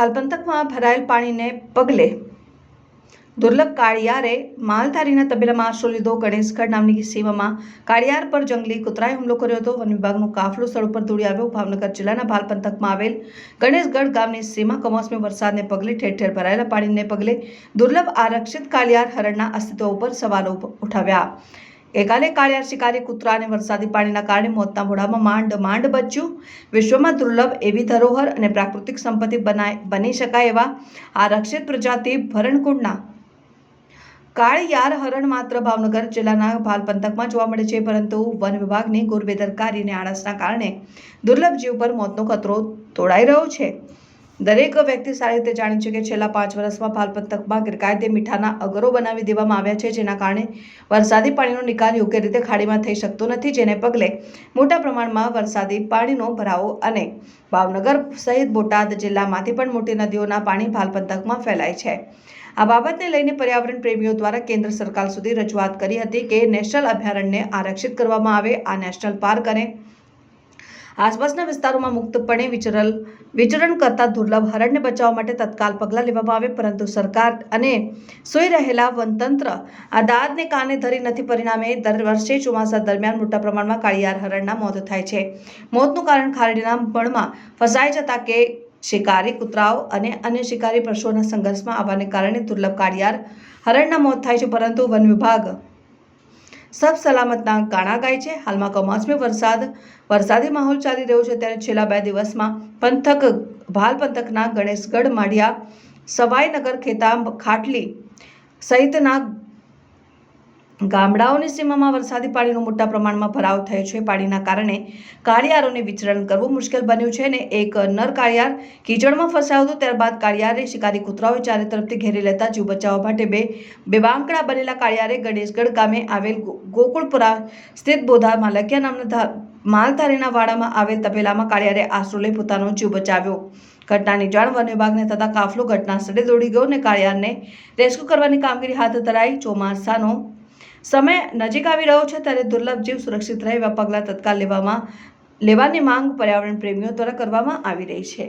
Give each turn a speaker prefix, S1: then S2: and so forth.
S1: ભાલ પંથકમાં ભરાયેલ પાણીને પગલે દુર્લભ કાળિયારે માલધારીના તબેલામાં આશરો લીધો. ગણેશગઢ નામની સીમામાં કાળિયાર પર જંગલી કૂતરાએ હુમલો કર્યો હતો. વન વિભાગનો કાફલો સ્થળ ઉપર દોડી આવ્યો. ભાવનગર જિલ્લાના ભાલ પંથકમાં આવેલ ગણેશગઢ ગામની સીમા કમોસમી વરસાદને પગલે ઠેર ઠેર ભરાયેલા પાણીને પગલે દુર્લભ આરક્ષિત કાળિયાર હરણના અસ્તિત્વ ઉપર સવાલો ઉઠાવ્યા. ગઈકાલે કાળિયાર શિકારી કૂતરા અને વરસાદી પાણીના કારણે મોતના મોઢામાં માંડ માંડ બચ્યું. વિશ્વમાં દુર્લભ એવી ધરોહર અને પ્રાકૃતિક સંપત્તિ બનાય, બની શકાય એવા આ રક્ષિત પ્રજાતિ ભરણકુંડના. કાળિયાર હરણ માત્ર ભાવનગર જિલ્લાના ભાલ પંથકમાં જોવા મળે છે, પરંતુ વન વિભાગની ગુરબેદરકારી અને આળસના કારણે દુર્લભ જીવ પર મોતનો ખતરો તોડાઈ રહ્યો છે. દરેક વ્યક્તિ સારી રીતે જાણે છે કે છેલ્લા પાંચ વર્ષમાં ભાલ પંથકમાં ગેરકાયદે મીઠાના અગરો બનાવી દેવામાં આવ્યા છે, જેના કારણે વરસાદી પાણીનો નિકાલ યોગ્ય રીતે ખાડીમાં થઈ શકતો નથી, જેને પગલે મોટા પ્રમાણમાં વરસાદી પાણીનો ભરાવો અને ભાવનગર સહિત બોટાદ જિલ્લામાંથી પણ મોટી નદીઓના પાણી ભાલ પંથકમાં ફેલાય છે. આ બાબતને લઈને પર્યાવરણ પ્રેમીઓ દ્વારા કેન્દ્ર સરકાર સુધી રજૂઆત કરી હતી કે નેશનલ અભયારણ્યને આરક્ષિત કરવામાં આવે આ નેશનલ પાર્ક અને આસપાસના વિસ્તારોમાં મુક્તપણે વિચરલ, વિચરણ કરતા દુર્લભ હરણને બચાવવા માટે તત્કાલ પગલાં લેવામાં આવે, પરંતુ સરકાર અને સોઈ રહેલા વનતંત્ર આ દાદને કાને ધરી નથી પરિણામે દર વર્ષે ચોમાસા દરમિયાન મોટા પ્રમાણમાં કાળિયાર હરણના મોત થાય છે. મોતનું કારણ ખારડીના બળમાં ફસાઈ જતા કે શિકારી, કૂતરાઓ અને અન્ય શિકારી પશુઓના સંઘર્ષમાં આવવાને કારણે દુર્લભ કાળિયાર હરણના મોત થાય છે, પરંતુ વન વિભાગ સબ સલામતના ગાણા ગાય છે. હાલમાં કમોસમી વરસાદ, વરસાદી માહોલ ચાલી રહ્યો છે ત્યારે છેલ્લા બે દિવસમાં પંથક, ભાલ પંથકના ગણેશગઢ, માઢિયા, સવાઈનગર, ખેતા, ખાટલી સહિતના ગામડાઓની સીમામાં વરસાદી પાણીનો મોટા પ્રમાણમાં ભરાવ થયો છે. પાણીના કારણે કાળિયારોને વિચરણ કરવું મુશ્કેલ બન્યું છે અને એક નર કાળિયાર કીચડમાં ફસાયો હતો. ત્યારબાદ કાળિયારે શિકારી કૂતરાઓએ ચારે તરફથી ઘેરી લેતા જીવ બચાવવા માટે બે બેબાંકડા બનેલા કાળિયારે ગણેશગઢ ગામે આવેલ ગોકુળપુરા સ્થિત બોધા માલકિયા નામના માલધારીના વાડામાં આવેલ તપેલામાં કાળિયારે આશરો લઈ પોતાનો જીવ બચાવ્યો. ઘટનાની જાણ વન વિભાગને થતાં કાફલો ઘટના સ્થળે દોડી ગયો અને કાળિયારને રેસ્ક્યુ કરવાની કામગીરી હાથ ધરાઈ ચોમાસાનો સમય નજીક આવી રહ્યો છે ત્યારે દુર્લભ જીવ સુરક્ષિત રહે એવા પગલાં તત્કાલ લેવામાં લેવાની માંગ પર્યાવરણ પ્રેમીઓ દ્વારા કરવામાં આવી રહી છે.